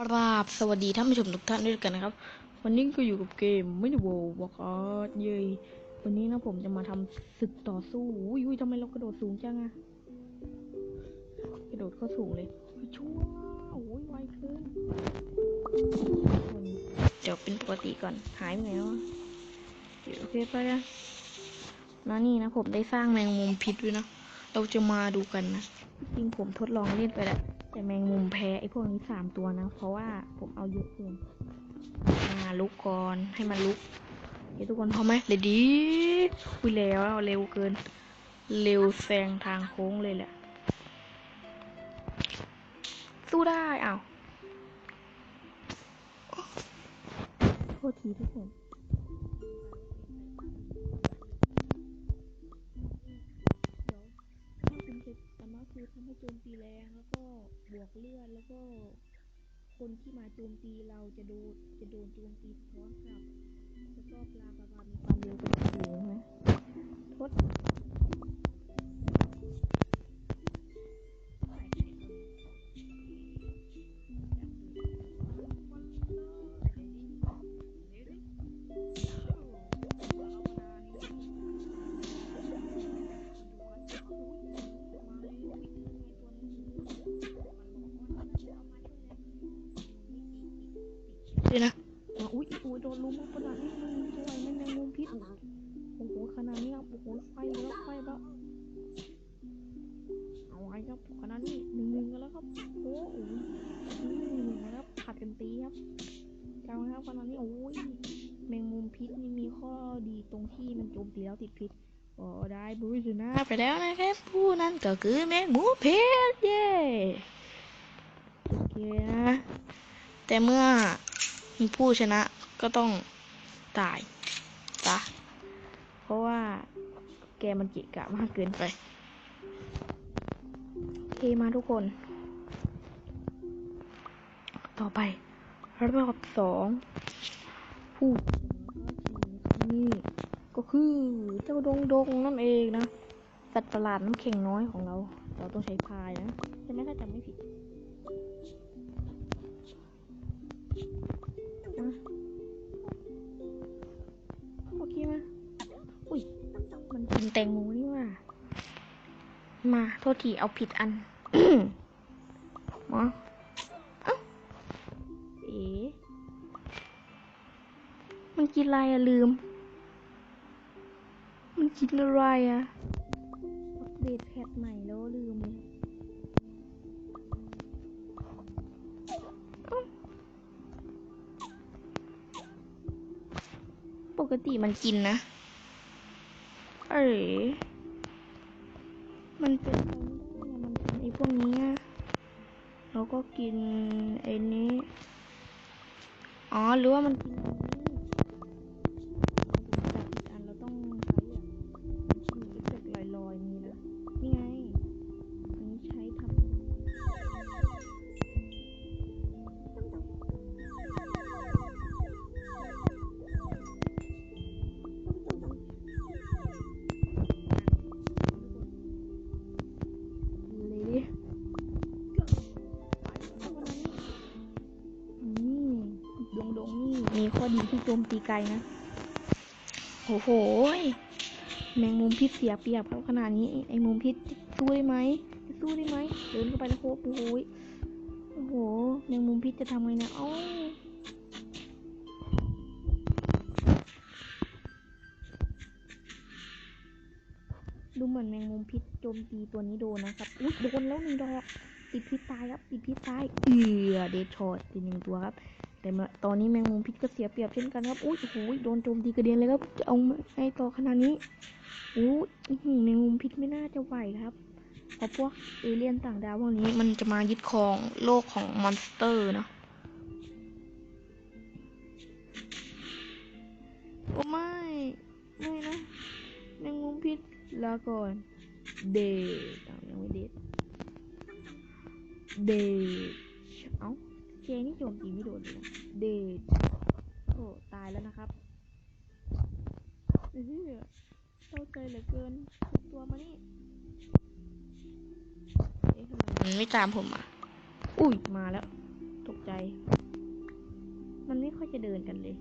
ครับสวัสดีท่านผู้ชมทุกท่านด้วยกันนะครับ วันนี้ก็อยู่กับเกมไม่ได้โวบอกอเย้ยวันนี้นะผมจะมาทำศึกต่อสู้อุ้ยอุ้ยทำไมเรากระโดดสูงจังอะกระโดดเข้าสูงเลยชั่วโอ้ยไวเกินคนเดี๋ยวเป็นปกติก่อนหายไปไหนแล้วโอเคไปนะนะนี่นะผมได้สร้างแมงมุมพิษด้วยนะเราจะมาดูกันนะจริงผมทดลองเล่นไปแล้ว แต่แมงมุมแพ้ไอ้พวกนี้สามตัวนะ เพราะว่าผมเอาเยอะเกินมาลุกก่อนให้มันลุกเดี๋ยวทุกคนพร้อมไหมเลยดีคุยแล้วเร็วเกิน เร็วแซงทางโค้งเลยแหละ สู้ได้อ้าวโทษทีทุกคน คือทำให้โจมตีแรงแล้วก็บวกเลือดแล้วก็คนที่มาโจมตีเราจะโดนจะโดนโจมตีพร้อมกับแล้วก็ปลาปลาปลามีความเร็วสูงนะทด เลยนะอะอุ้ยอุ้ยโดนลุมขนาดนี้มันจะไหวไหมแมงมุมพิษโอ้โหขนาดนี้ครับโอ้โหไฟแล้วไฟแล้วเอาไว้ครับขนาดนี้หนึ่งหนึ่งกันแล้วครับโอ้โหหนึ่งหนึ่งนะครับผัดกันตีครับกลางครับขนาดนี้โอ้ยแมงมุมพิษนี่มีข้อดีตรงที่มันโจมตีแล้วติดพิษก็ได้บุญชนะไปแล้วนะครับผู้นั้นก็คือแมงมุมพิษเย้โอเคนะแต่เมื่อมี ผู้ชนะก็ต้องตายซะเพราะว่าแกมันกะกะมากเกินไปโอเคมาทุกคน ต่อไปรอบสองผู้นี่ก็คือเจ้าดงดงนั่นเองนะ สัตว์ประหลาดน้ำแข็งน้อยของเรา เราต้องใช้พายนะใช่ไหมถ้าจำไม่ผิด มา โทษที เอาผิดอันมาเอ้าเอ๋มันกินอะไรอะลืม มันกินอะไรอะอัปเดตแพทใหม่แล้วลืมเลยเอ้าปกติมันกินนะ เอ๋ มันเป็นไรไม่ได้อะมันกินไอ้พวกนี้อะแล้วก็กินไอ้นี้ อ๋อ หรือว่ามันกิน นี่มีข้อดีที่โจมตีไกลนะโอ้โหแมงมุมพิษเสียเปรียบครับขนาดนี้ไอ้มุมพิษสู้ได้ไหมสู้ได้ไหมเดินเข้าไปแล้วโคบโอ้โหโอ้โหแมงมุมพิษจะทำไงนะเอ้าดูเหมือนแมงมุมพิษโจมตีตัวนี้โดนนะครับอุ้ยโดนแล้วหนึ่งดอกติดพิษตายครับติดพิษตายเอือเดชช็อตติดหนึ่งตัวครับ แต่เมื่อตอนนี้แมงมุมพิษก็เสียเปรียบเช่นกันครับอุ้ยโอ้โหโดนโจมตีกระเด็นเลยครับจะเอาไงต่อขนาดนี้อู้หแมงมุมพิษไม่น่าจะไหวครับเพราะพวกเอเลี่ยนต่างดาวพวกนี้มันจะมายึดครองโลกของมอนสเตอร์นะโอ้ไม่ไม่นะแมงมุมพิษลาก่อนเดทอ้าวยังไม่เดทเดชเอ้า เจนี่โจมตีไม่โดนเลยเดชโอ้ตายแล้วนะครับเฮ้ยเศร้าใจเหลือเกินตัวมานี่เอ๊ะทำไมมันไม่ตามผมอะ อุ้ยมาแล้ว ตกใจ มันไม่ค่อยจะเดินกันเลย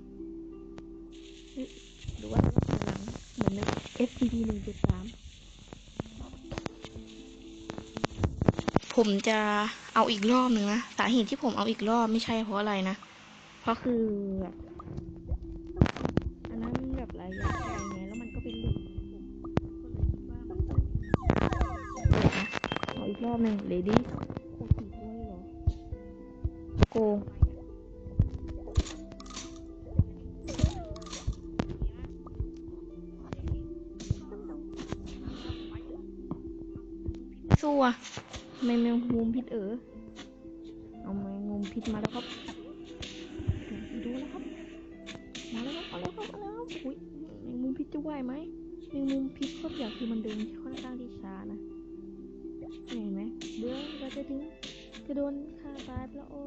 หรือว่ารถหลังเหมือนใน SCP หนึ่งจุดสามผมจะ เอาอีกรอบหนึ่งนะสาเหตุที่ผมเอาอีกรอบไม่ใช่เพราะอะไรนะ เพราะคือแบบอันนั้นแบบระยะไกลไงแล้วมันก็เป็นหลุมผมก็เลยคิดว่ามันต้องเดี๋ยวนะเอาอีกรอบหนึ่งเลดี้โคตรสี่ตัวยเหรอโกงสู้อะ แมงมุมพิษเออเอาแมงมุมพิษมาแล้วครับดูแล้วครับมาแล้วครับเอาแล้วครับเอาแล้วอุ้ยแมงมุมพิษจะไหวไหมแมงมุมพิษก็อย่างคือมันเดินค่อนข้างที่ช้านะเห็นไหมเดี๋ยวเราจะถึงจะโดนฆ่าตายแล้วโอ้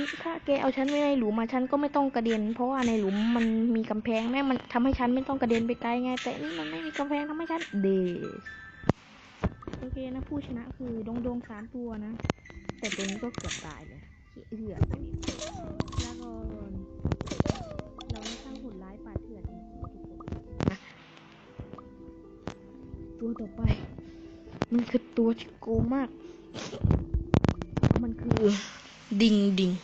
นถ้าแกเอาฉันไว้ในหลุมมาฉันก็ไม่ต้องกระเด็น เพราะว่าในหลุมมันมีกำแพงแม่มันทำให้ฉันไม่ต้องกระเด็นไปไกลไง แต่นี่มันไม่มีกำแพงทำให้ฉันเดชโอเคนะผู้ชนะคือดงดงสามตัวนะ แต่ตัวนี้ก็เกือบตายเลยเหือแล้วก็เราไม่ช่างหุ่นร้ายป่าเถื่อนตัวต่อไป มันคือตัวที่โกงมาก มันคือ ดิงดิง ม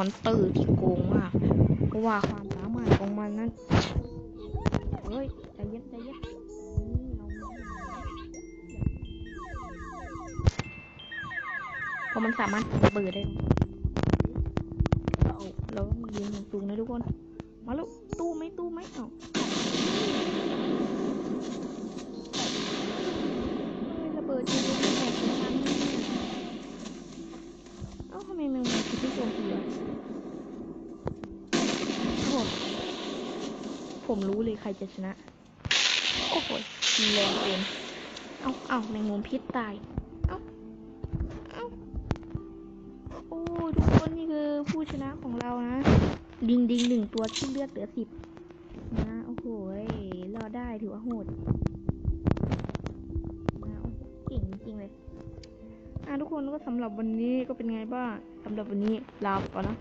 อนเตอร์ที่โกงมากเพราะว่าความสามารถของมันนั้นเฮ้ยใจเย็นใจเย็นเพราะมันสามารถระเบิดได้เราเราต้องยืนอย่างสูงนะทุกคน มาลูกตู้ไหมตู้ไหมเอาเฮ้ยระเบิดจริงๆแตกทั้งนั้นเอ้าทำไมแมงมุมคิดที่โจมตีอะโอ้โห ผมรู้เลยใครจะชนะ โอ้โหแรงเกินเอาเอาแมงมุมพิษตาย เอาเอาโอ้ทุกคนนี่คือผู้ชนะของเรานะ ดิงดิงหนึ่งตัวที่เลือดเหลือสิบนะ โอ้โหยรอดได้ถือว่าโหดนะเก่งจริงเลยอะทุกคนก็สำหรับวันนี้ก็เป็นไงบ้างสำหรับวันนี้ลาไปก่อนนะ